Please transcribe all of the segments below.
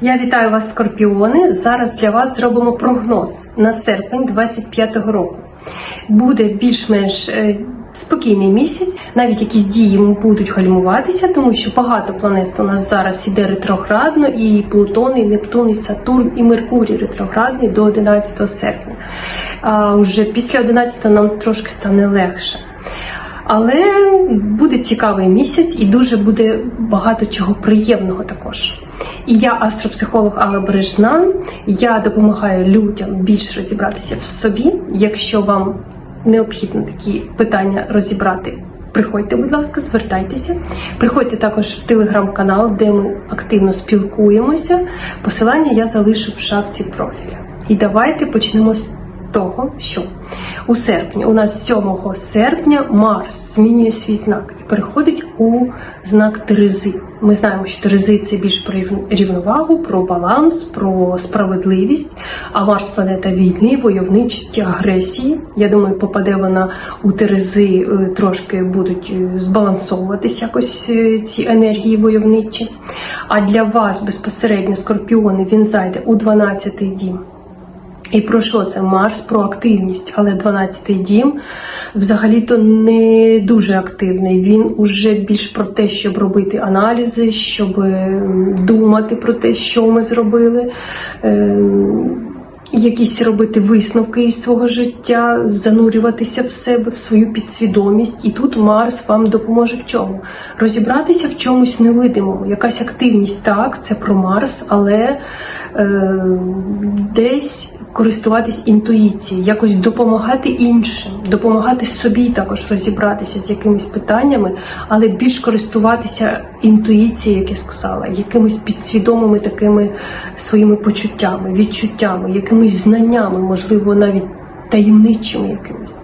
Я вітаю вас, скорпіони. Зараз для вас зробимо прогноз на серпень 25-го року. Буде більш-менш е, спокійний місяць, навіть якісь дії будуть гальмуватися, тому що багато планет у нас зараз іде ретроградно, і Плутон, і Нептун, і Сатурн, і Меркурій ретроградний до 11 серпня. А вже після 11 нам трошки стане легше. Але буде цікавий місяць і дуже буде багато чого приємного також. І я астропсихолог Алла Бережна. Я допомагаю людям більш розібратися в собі. Якщо вам необхідно такі питання розібрати, приходьте, будь ласка, звертайтеся. Приходьте також в телеграм-канал, де ми активно спілкуємося. Посилання я залишу в шапці профіля. І давайте почнемо з того, що у серпні, у нас 7 серпня, Марс змінює свій знак і переходить у знак Терези. Ми знаємо, що Терези це більш про рівновагу, про баланс, про справедливість. А Марс планета війни, войовничості, агресії. Я думаю, попаде вона у Терези, е, трошки будуть е, збалансовуватись якось е, ці енергії войовничі. А для вас безпосередньо скорпіони він зайде у 12-й дім. І про що це Марс? Про активність, але 12-й дім взагалі-то не дуже активний. Він уже більш про те, щоб робити аналізи, щоб думати про те, що ми зробили. ем, Якісь робити висновки із свого життя, занурюватися в себе, в свою підсвідомість, і тут Марс вам допоможе в чому? Розібратися в чомусь невидимому. Якась активність, так, це про Марс, але десь користуватись інтуїцією, якось допомагати іншим, допомагати собі також розібратися з якимись питаннями, але більш користуватися інтуїцією, як я сказала, якимись підсвідомими такими своїми почуттями, відчуттями, якимись знаннями, можливо, навіть таємничими якимись.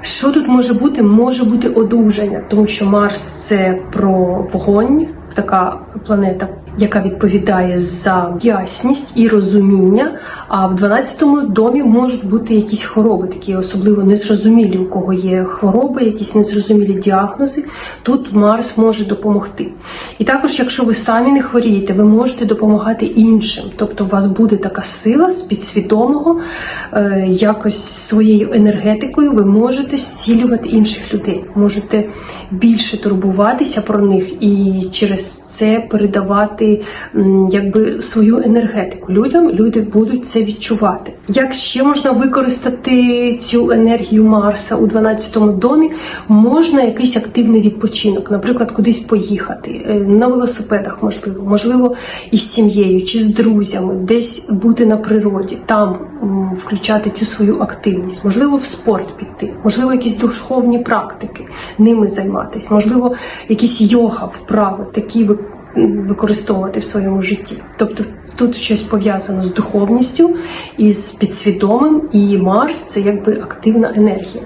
Що тут може бути? Може бути одужання, тому що Марс це про вогонь, така планета, яка відповідає за ясність і розуміння. А в 12-му домі можуть бути якісь хвороби, такі особливо незрозумілі, у кого є хвороби, якісь незрозумілі діагнози. Тут Марс може допомогти. І також, якщо ви самі не хворієте, ви можете допомагати іншим. Тобто, у вас буде така сила з підсвідомого, е, якось своєю енергетикою ви можете зцілювати інших людей, можете більше турбуватися про них і через це передавати м, якби свою енергетику людям. Люди будуть це відчувати. Як ще можна використати цю енергію Марса у 12-му домі? Можна якийсь активний відпочинок, наприклад, кудись поїхати е, на велосипедах, можливо, можливо, із сім'єю чи з друзями, десь бути на природі, там включати цю свою активність, можливо, в спорт піти, можливо, якісь духовні практики, ними займатися, можливо, якісь йога, вправи, такі використовувати в своєму житті. Тобто тут щось пов'язано з духовністю і з підсвідомим, і Марс це якби активна енергія.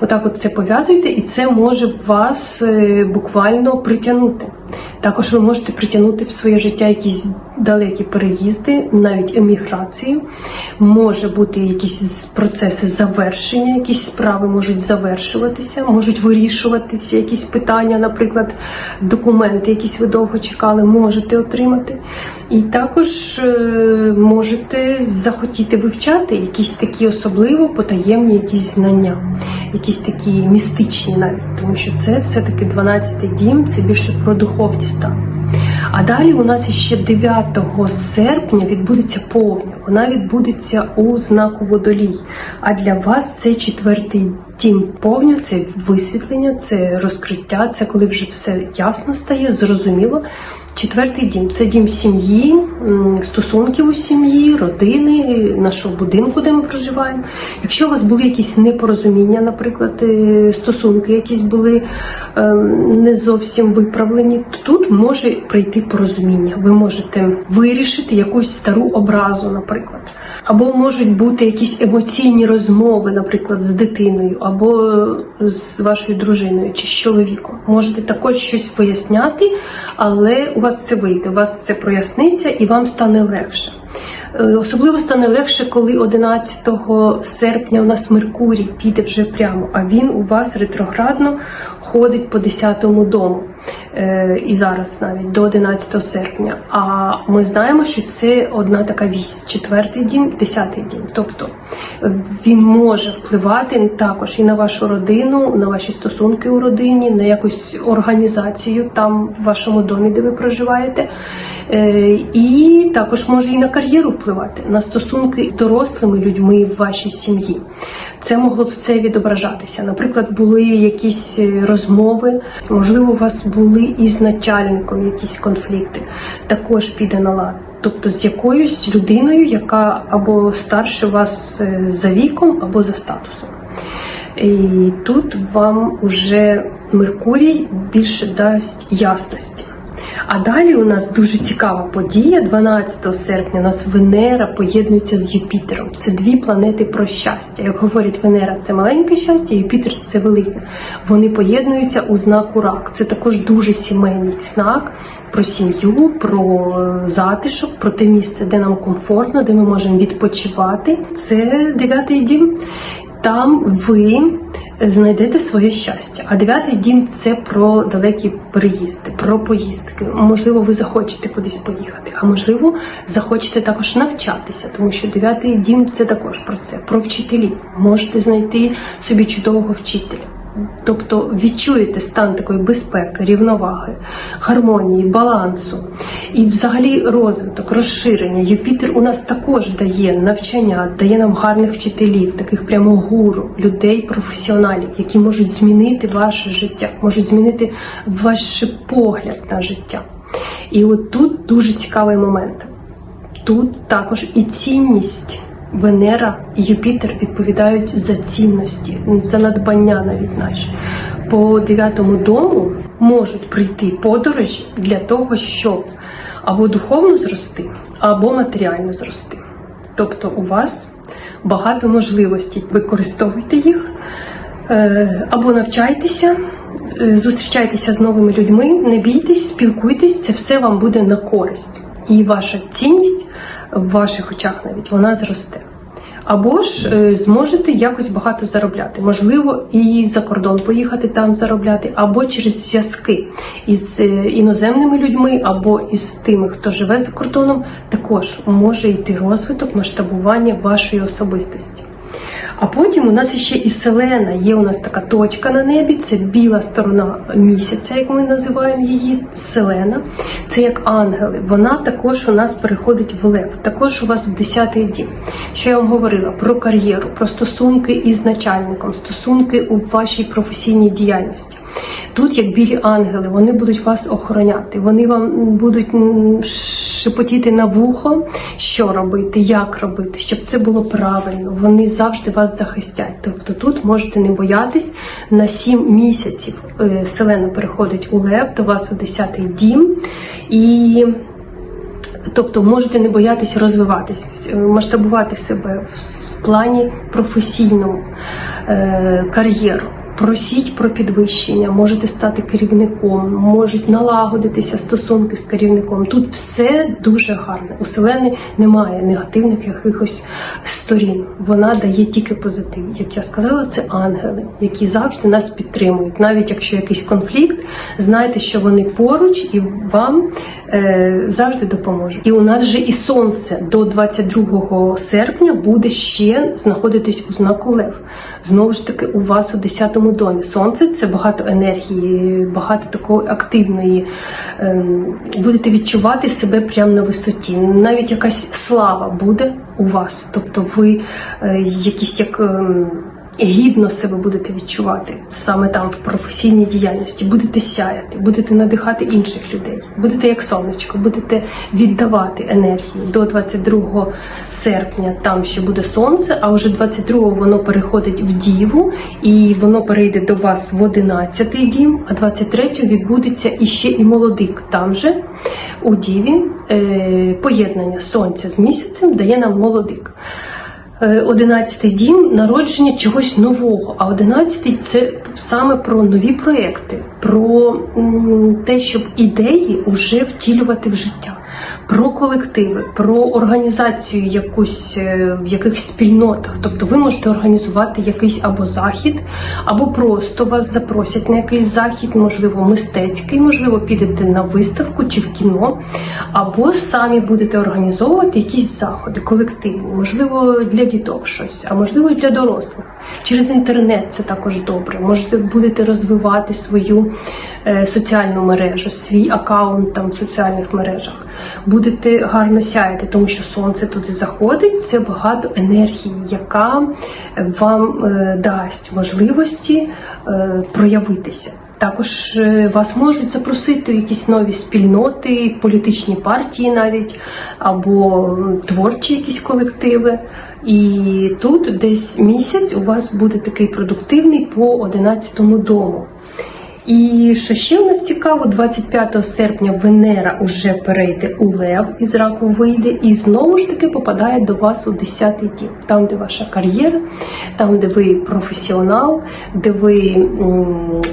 Отак, от це пов'язуйте, і це може вас е, буквально притягнути. Також ви можете притягнути в своє життя якісь далекі переїзди, навіть еміграцію. Може бути якісь процеси завершення, якісь справи можуть завершуватися, можуть вирішуватися якісь питання, наприклад, документи, якісь ви довго чекали, можете отримати. І також е, можете захотіти вивчати якісь такі особливо потаємні якісь знання, якісь такі містичні навіть, тому що це все-таки 12-й дім, це більше про духовні стани. А далі у нас ще 9 серпня відбудеться повня. Вона відбудеться у знаку водолій. А для вас це четвертий дім. Повня це висвітлення, це розкриття, це коли вже все ясно стає, зрозуміло. Четвертий дім це дім сім'ї, стосунків у сім'ї, родини, нашого будинку, де ми проживаємо. Якщо у вас були якісь непорозуміння, наприклад, е, стосунки якісь були ем, не зовсім виправлені, то тут може прийти порозуміння. Ви можете вирішити якусь стару образу, наприклад. Або можуть бути якісь емоційні розмови, наприклад, з дитиною, або е, з вашою дружиною чи з чоловіком. Можете також щось поясняти, але у вас це вийде, у вас це проясниться і вам стане легше. Е, Особливо стане легше, коли 11 серпня у нас Меркурій піде вже прямо, а він у вас ретроградно ходить по 10-му дому. Е, І зараз навіть до 11 серпня. А ми знаємо, що це одна така вісь: четвертий дім, десятий дім. Тобто він може впливати також і на вашу родину, на ваші стосунки у родині, на якусь організацію там в вашому домі, де ви проживаєте. Е, І також може і на кар'єру впливати, на стосунки з дорослими людьми в вашій сім'ї. Це могло все відображатися. Наприклад, були якісь е, розмови, можливо, у вас були із начальником якісь конфлікти. Також піде на лад. Тобто з якоюсь людиною, яка або старше вас е, за віком, або за статусом. І тут вам уже Меркурій більше дасть ясності. А далі у нас дуже цікава подія. 12 серпня у нас Венера поєднується з Юпітером. Це дві планети про щастя. Як говорять, Венера це маленьке щастя, Юпітер це велике. Вони поєднуються у знаку рак. Це також дуже сімейний знак про сім'ю, про е, затишок, про те місце, де нам комфортно, де ми можемо відпочивати. Це дев'ятий дім. Там ви знайдете своє щастя. А дев'ятий дім це про далекі переїзди, про поїздки. Можливо, ви захочете кудись поїхати, а можливо, захочете також навчатися, тому що дев'ятий дім це також про це, про вчителів. Можете знайти собі чудового вчителя. Тобто відчуєте стан такої безпеки, рівноваги, гармонії, балансу і взагалі розвиток, розширення. Юпітер у нас також дає навчання, дає нам гарних вчителів, таких прямо гуру, людей, професіоналів, які можуть змінити ваше життя, можуть змінити ваш погляд на життя. І от тут дуже цікавий момент. Тут також і цінність. Венера і Юпітер відповідають за цінності, за надбання навіть наші. По дев'ятому дому можуть прийти подорожі для того, щоб або духовно зрости, або матеріально зрости. Тобто у вас багато можливостей. Використовуйте їх, е, або навчайтеся, е, зустрічайтеся з новими людьми, не бійтесь, спілкуйтесь, це все вам буде на користь. І ваша цінність в ваших очах навіть вона зросте. Або ж е, зможете якось багато заробляти. Можливо, і за кордон поїхати там заробляти, або через зв'язки із е, іноземними людьми, або із тими, хто живе за кордоном, також може йти розвиток, масштабування вашої особистості. А потім у нас ще і селена. Є у нас така точка на небі, це біла сторона місяця, як ми називаємо її, селена. Це як ангели. Вона також у нас переходить в лев. Також у вас в 10-й дім. Що я вам говорила про кар'єру, про стосунки із начальником, стосунки у вашій професійній діяльності. Тут, як білі ангели, вони будуть вас охороняти, вони вам будуть шепотіти на вухо, що робити, як робити, щоб це було правильно. Вони завжди вас захистять. Тобто тут можете не боятись на 7 місяців. е, Селена переходить у лев до вас у 10-й дім і. Тобто можете не боятися розвиватись, е, масштабувати себе в, плані професійному е, кар'єру. Просіть про підвищення, можете стати керівником, можуть налагодитися стосунки з керівником. Тут все дуже гарне. У Селени немає негативних якихось сторін. Вона дає тільки позитив. Як я сказала, це ангели, які завжди нас підтримують. Навіть якщо якийсь конфлікт, знайте, що вони поруч і вам е, завжди допоможуть. І у нас же і сонце до 22 серпня буде ще знаходитись у знаку Лев. Знову ж таки, у вас у 10-му домі. Сонце це багато енергії, багато такої активної. Ем, будете відчувати себе прямо на висоті. Навіть якась слава буде у вас. Тобто ви е, якісь як. Гідно себе будете відчувати саме там в професійній діяльності, будете сяяти, будете надихати інших людей, будете як сонечко, будете віддавати енергію до 22 серпня. Там ще буде сонце, а вже 22-го воно переходить в діву, і воно перейде до вас в 11-й дім, а 23-го відбудеться іще і молодик. Там же у діві е, поєднання сонця з місяцем дає нам молодик. Е, Одинадцятий дім народження чогось нового. А одинадцятий це саме про нові проекти, про те, щоб ідеї вже втілювати в життя, про колективи, про організацію якусь е, в якихось спільнотах. Тобто ви можете організувати якийсь або захід, або просто вас запросять на якийсь захід, можливо, мистецький, можливо, підете на виставку чи в кіно, або самі будете організовувати якісь заходи колективні, можливо, для діток щось, а можливо, для дорослих. Через інтернет це також добре. Можете будете розвивати свою е, соціальну мережу, свій аккаунт там в соціальних мережах. Будете гарно сяяти, тому що сонце туди заходить. Це багато енергії, яка вам е, дасть можливості е, проявитися. Також е, вас можуть запросити в якісь нові спільноти, політичні партії навіть, або творчі якісь колективи. І тут десь місяць у вас буде такий продуктивний по 11 дому. І що ще у нас цікаво, 25 серпня Венера уже перейде у Лев із раку вийде, і знову ж таки попадає до вас у 10-й дім, там, де ваша кар'єра, там, де ви професіонал, де ви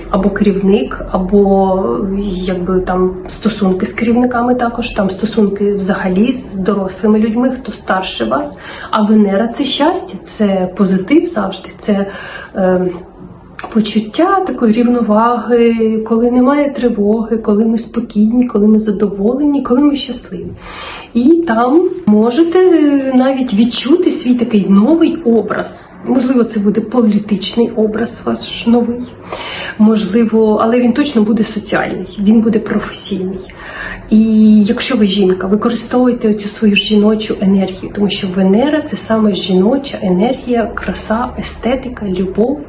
або керівник, або якби там стосунки з керівниками також, там стосунки взагалі з дорослими людьми, хто старше вас. А Венера це щастя, це позитив завжди. це. Е, Почуття такої рівноваги, коли немає тривоги, коли ми спокійні, коли ми задоволені, коли ми щасливі. І там можете е, навіть відчути свій такий новий образ. Можливо, це буде політичний образ ваш новий. Можливо, але він точно буде соціальний, він буде професійний. І якщо ви жінка, використовуйте цю свою жіночу енергію, тому що Венера це саме жіноча енергія, краса, естетика, любов,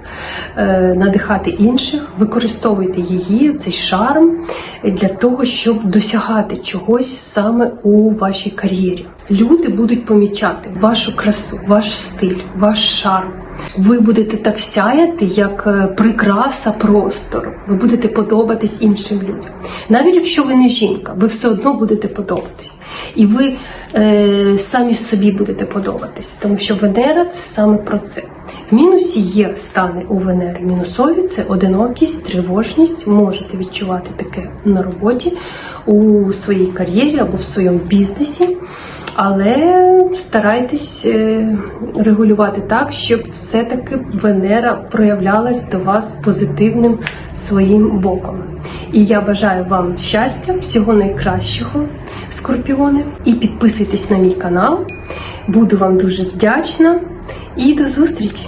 е, надихати інших, використовуйте її, цей шарм для того, щоб досягати чогось саме у вашій кар'єрі. Люди будуть помічати вашу красу, ваш стиль, ваш шарм. Ви будете так сяяти, як е, прикраса простору. Ви будете подобатись іншим людям. Навіть якщо ви не жінка, ви все одно будете подобатись. І ви е, самі собі будете подобатись, тому що Венера це саме про це. В мінусі є стани у Венери. Мінусові це одинокість, тривожність. Можете відчувати таке на роботі у своїй кар'єрі або в своєму бізнесі. Але старайтесь е, регулювати так, щоб все-таки Венера проявлялась до вас позитивним своїм боком. І я бажаю вам щастя, всього найкращого, скорпіони. І підписуйтесь на мій канал. Буду вам дуже вдячна. І до зустрічі!